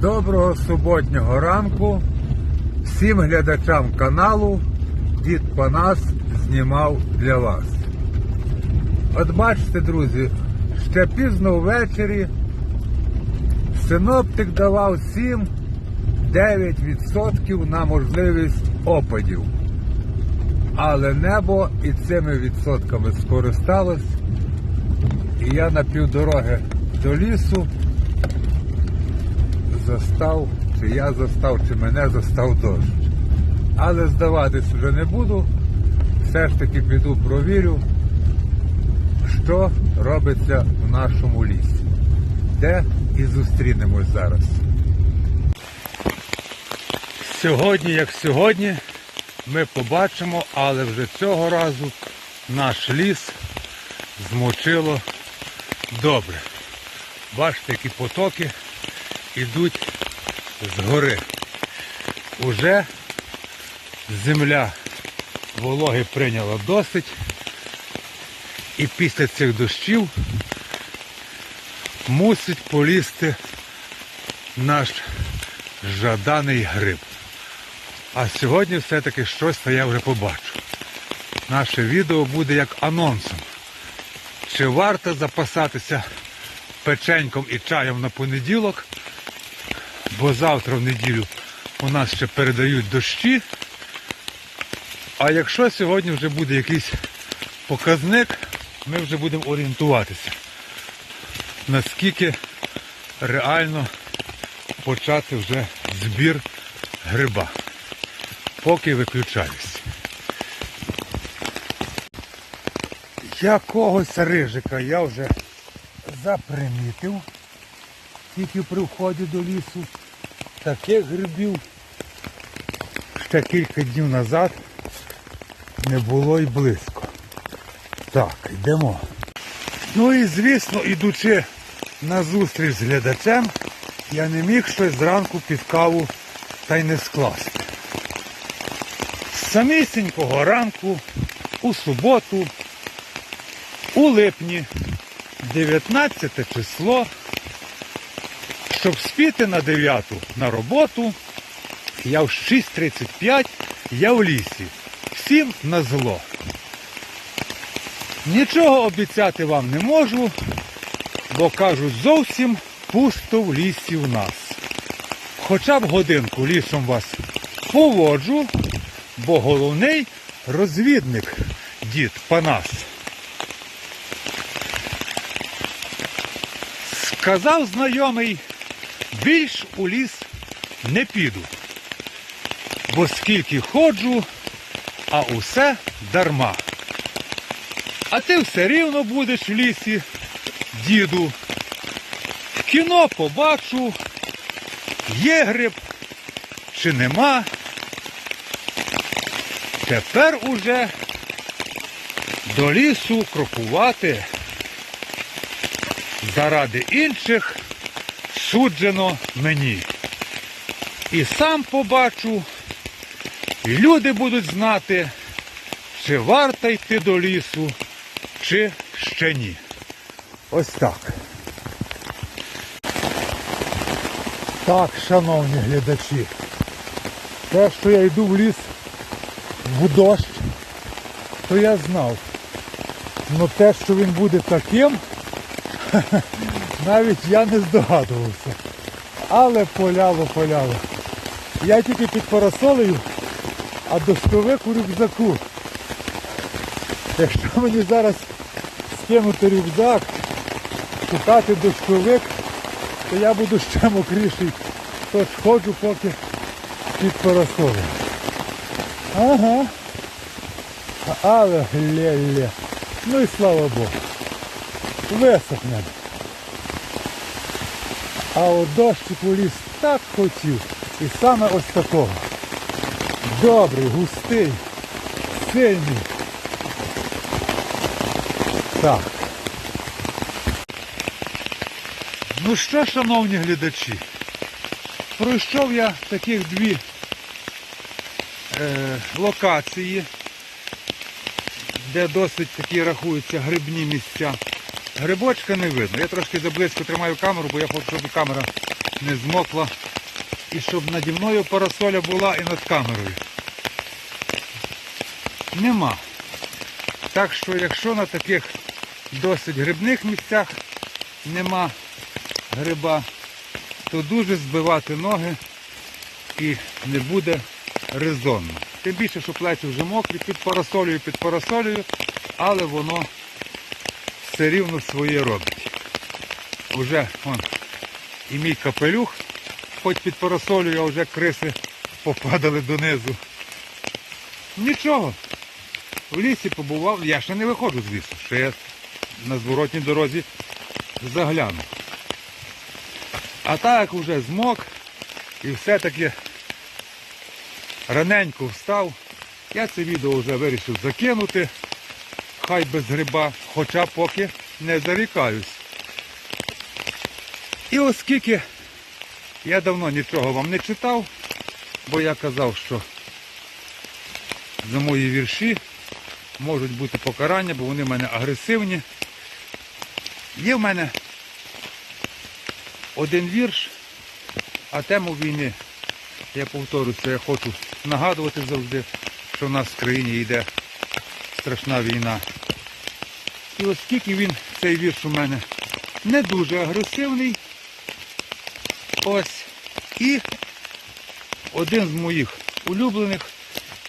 Доброго суботнього ранку всім глядачам каналу Дід Панас знімав для вас. От бачите, друзі, ще пізно ввечері синоптик давав 7-9% на можливість опадів. Але небо і цими відсотками скористалось. І я на півдороги до лісу застав, чи я застав, чи мене застав дощ. Але здаватись вже не буду. Все ж таки піду провірю, що робиться в нашому лісі. Де і зустрінемось зараз. Сьогодні, як сьогодні, ми побачимо, але вже цього разу наш ліс змочило добре. Бачите, які потоки йдуть з гори. Уже земля вологи прийняла досить. І після цих дощів мусить полізти наш жаданий гриб. А сьогодні все-таки щось то я вже побачу. Наше відео буде як анонсом. Чи варто запасатися печеньком і чаєм на понеділок, бо завтра в неділю у нас ще передають дощі. А якщо сьогодні вже буде якийсь показник, ми вже будемо орієнтуватися, наскільки реально почати вже збір гриба. Поки виключаюсь. Якогось рижика я вже запримітив тільки при вході до лісу. Таких грибів ще кілька днів назад не було й близько. Так, йдемо. Ну і звісно, ідучи на зустріч з глядачем, я не міг щось зранку під каву та й не скласти. З самісінького ранку у суботу у липні 19 число, щоб спіти на 9 на роботу, я в 6.35 я в лісі. Всім на зло. Нічого обіцяти вам не можу, бо кажуть, зовсім пусто в лісі в нас. Хоча б годинку лісом вас поводжу, бо головний розвідник дід Панас. Сказав знайомий, більш у ліс не піду, бо скільки ходжу, а усе дарма. А ти все рівно будеш в лісі, діду. В кіно побачу, є гриб чи нема. Тепер уже до лісу крокувати заради інших суджено мені. І сам побачу, і люди будуть знати, чи варто йти до лісу, чи ще ні. Ось так. Так, шановні глядачі, те, що я йду в ліс в дощ, то я знав. Ну те, що він буде таким, навіть я не здогадувався. Але поляло, поляло. Я тільки під парасолею, а дощовик у рюкзаку. Якщо мені зараз скинути рюкзак, шукати дощовик, то я буду ще мокріший. Тож ходжу поки під парасолею. Ага. Але лє-лє. Ну і слава Богу. Висохне. А от дощик у ліс так хотів. І саме ось такого. Добрий, густий, сильний. Так. Ну що, шановні глядачі, пройшов я таких дві е, локації, де досить такі рахуються грибні місця. Грибочка не видно. Я трошки заблизько тримаю камеру, бо я хочу, щоб камера не змокла. І щоб наді мною парасоля була і над камерою. Нема. Так що, якщо на таких досить грибних місцях нема гриба, то дуже збивати ноги і не буде резонно. Тим більше, що плечі вже мокрі, під парасолею, під парасолею, але воно все рівно своє робить. Уже вон, і мій капелюх, хоч під парасолею, а вже криси попадали донизу. Нічого. В лісі побував, я ще не виходжу з лісу, ще я на зворотній дорозі загляну. А так уже змок і все-таки раненько встав. Я це відео вже вирішив закинути, хай без гриба, хоча поки не зарікаюсь. І оскільки я давно нічого вам не читав, бо я казав, що за мої вірші можуть бути покарання, бо вони в мене агресивні. Є в мене один вірш, а тему війни, я повторюся, я хочу нагадувати завжди, що в нас в країні йде страшна війна. І оскільки він, цей вірш у мене не дуже агресивний, ось, і один з моїх улюблених,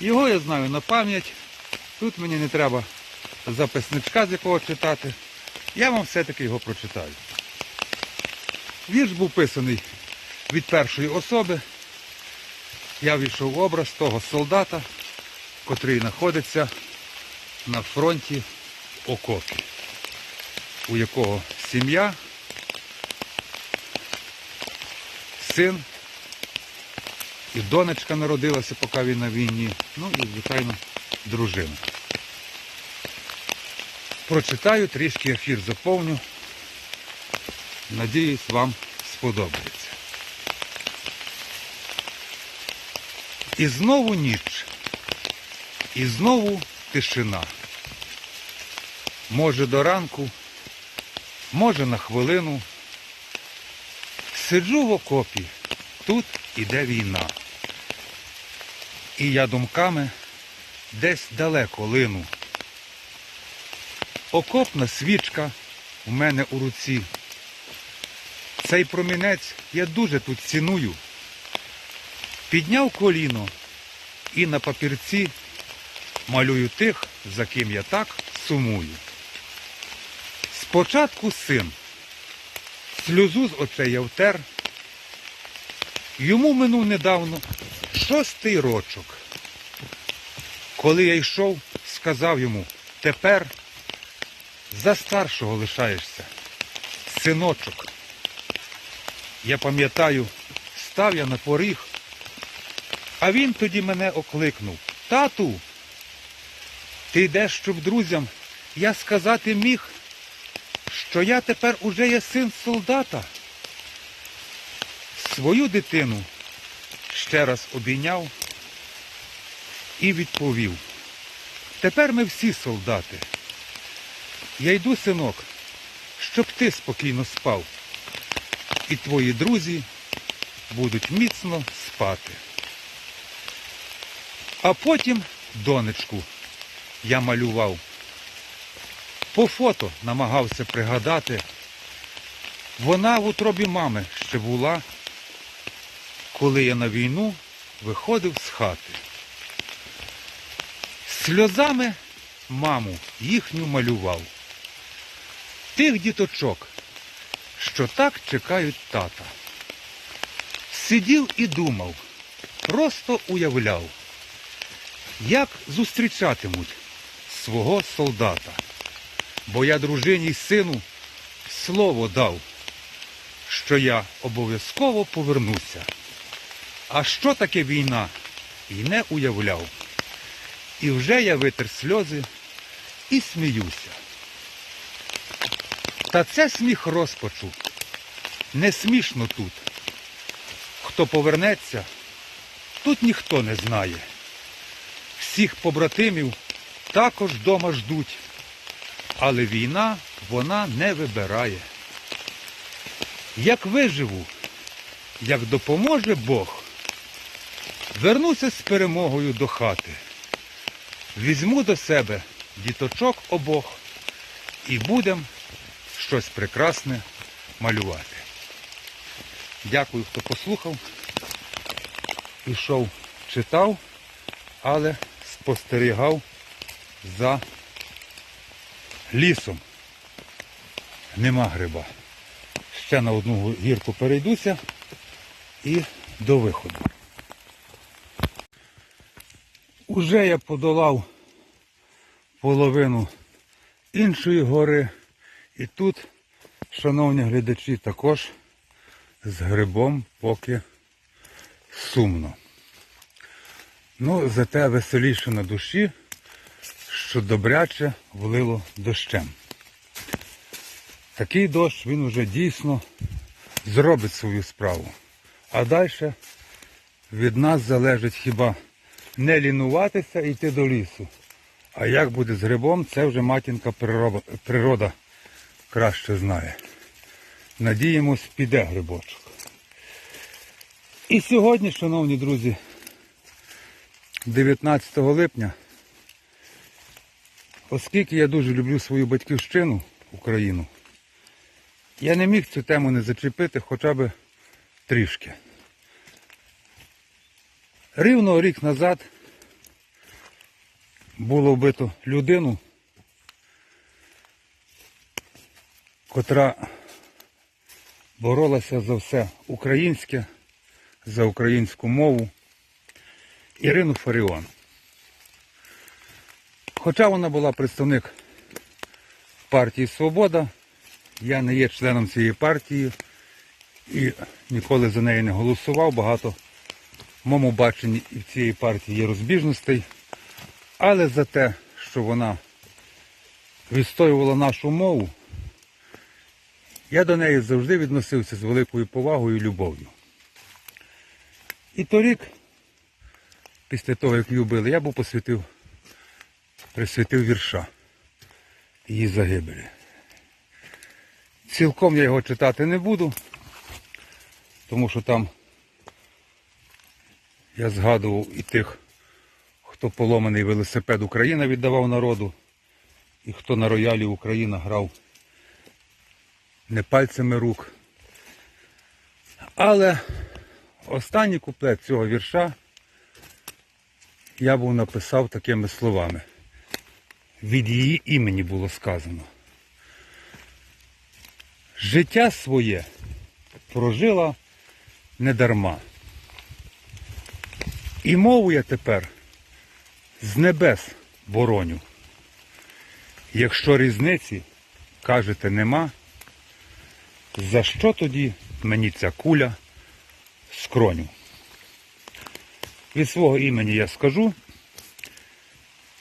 його я знаю на пам'ять. Тут мені не треба записничка, з якого читати. Я вам все-таки його прочитаю. Вірш був писаний від першої особи. Я війшов в образ того солдата, котрий знаходиться на фронті в окопі, у якого сім'я, син і донечка народилася, поки він на війні, ну і, звичайно, дружина. Прочитаю, трішки ефір заповню. Надіюсь, вам сподобається. І знову ніч. І знову тишина. Може до ранку, може на хвилину. Сиджу в окопі, тут іде війна. І я думками десь далеко лину. Окопна свічка у мене у руці. Цей промінець я дуже тут ціную. Підняв коліно і на папірці малюю тих, за ким я так сумую. Спочатку син, сльозу з очей я втер. Йому минув недавно шостий рочок. Коли я йшов, сказав йому, тепер за старшого лишаєшся, синочок. Я пам'ятаю, став я на поріг, а він тоді мене окликнув. Тату, ти йдеш, щоб друзям я сказати міг, що я тепер уже є син солдата. Свою дитину ще раз обійняв і відповів. Тепер ми всі солдати. Я йду, синок, щоб ти спокійно спав. І твої друзі будуть міцно спати. А потім донечку я малював. По фото намагався пригадати. Вона в утробі мами ще була, коли я на війну виходив з хати. Сльозами маму їхню малював. Тих діточок, що так чекають тата. Сидів і думав, просто уявляв, як зустрічатимуть свого солдата. Бо я дружині й сину слово дав, що я обов'язково повернуся. А що таке війна? І не уявляв. І вже я витер сльози і сміюся. Та це сміх розпачу. Не смішно тут. Хто повернеться, тут ніхто не знає. Всіх побратимів також дома ждуть. Але війна вона не вибирає. Як виживу, як допоможе Бог, вернуся з перемогою до хати. Візьму до себе діточок обох і будем щось прекрасне малювати. Дякую, хто послухав. Пішов, читав, але спостерігав за лісом. Нема гриба. Ще на одну гірку перейдуся і до виходу. Уже я подолав половину іншої гори. І тут, шановні глядачі, також з грибом поки сумно. Ну, зате веселіше на душі, що добряче влило дощем. Такий дощ він уже дійсно зробить свою справу. А далі від нас залежить хіба не лінуватися і йти до лісу. А як буде з грибом, це вже матінка природа краще знає. Надіємось, піде грибочок. І сьогодні, шановні друзі, 19 липня, оскільки я дуже люблю свою батьківщину, Україну, я не міг цю тему не зачепити хоча б трішки. Рівно рік назад було вбито людину, котра боролася за все українське, за українську мову Ірину Фаріон. Хоча вона була представник партії Свобода, я не є членом цієї партії і ніколи за неї не голосував. Багато в моєму баченні і в цієї партії є розбіжностей. Але за те, що вона відстоювала нашу мову, я до неї завжди відносився з великою повагою і любов'ю. І торік, після того, як її вбили, я був посвятив, присвятив вірша її загибелі. Цілком я його читати не буду, тому що там я згадував і тих, хто поломаний велосипед Україна віддавав народу, і хто на роялі Україна грав не пальцями рук. Але останній куплет цього вірша я був написав такими словами. Від її імені було сказано. Життя своє прожила недарма. І мову я тепер з небес бороню. Якщо різниці, кажете, нема, за що тоді мені ця куля скроню? Від свого імені я скажу,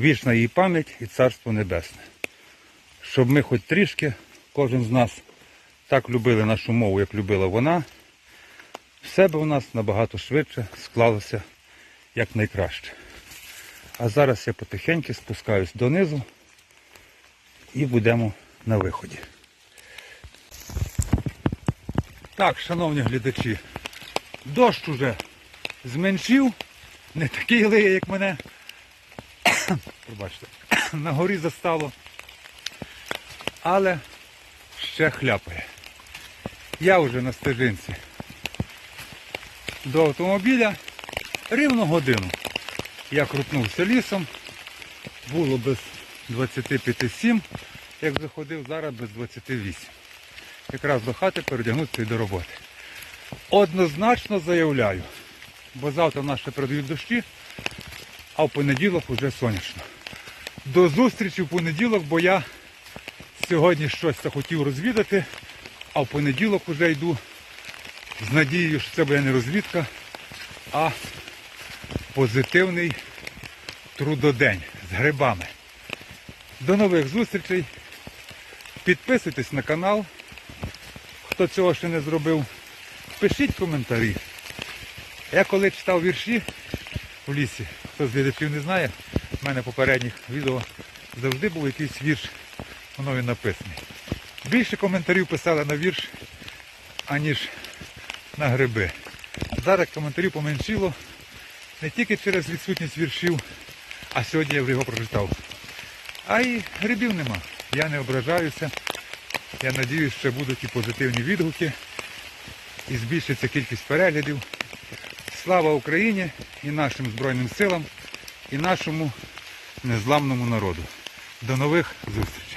вічна її пам'ять і царство небесне. Щоб ми хоч трішки, кожен з нас, так любили нашу мову, як любила вона, все би у нас набагато швидше склалося як найкраще. А зараз я потихеньку спускаюсь донизу і будемо на виході. Так, шановні глядачі, дощ уже зменшив, не такий лиє, як мене. Пробачте, на горі застало. Але ще хляпає. Я вже на стежинці до автомобіля рівно годину. Я крутнувся лісом, було без 25,7, як заходив, зараз без 28. Якраз до хати передягнутися і до роботи. Однозначно заявляю, бо завтра в нас ще передають дощі, а в понеділок вже сонячно. До зустрічі в понеділок, бо я сьогодні щось захотів розвідати, а в понеділок вже йду з надією, що це буде не розвідка, а позитивний трудодень з грибами. До нових зустрічей. Підписуйтесь на канал, хто цього ще не зробив. Пишіть коментарі. Я коли читав вірші в лісі, хто з глядачів не знає, мене попередніх відео завжди був якийсь вірш, воно він написаний. Більше коментарів писали на вірш, аніж на гриби. Зараз коментарів поменшило не тільки через відсутність віршів, а сьогодні я вже його прочитав. А й грибів нема. Я не ображаюся. Я надіюсь, що будуть і позитивні відгуки, і збільшиться кількість переглядів. Слава Україні і нашим Збройним силам, і нашому незламному народу. До нових зустрічей!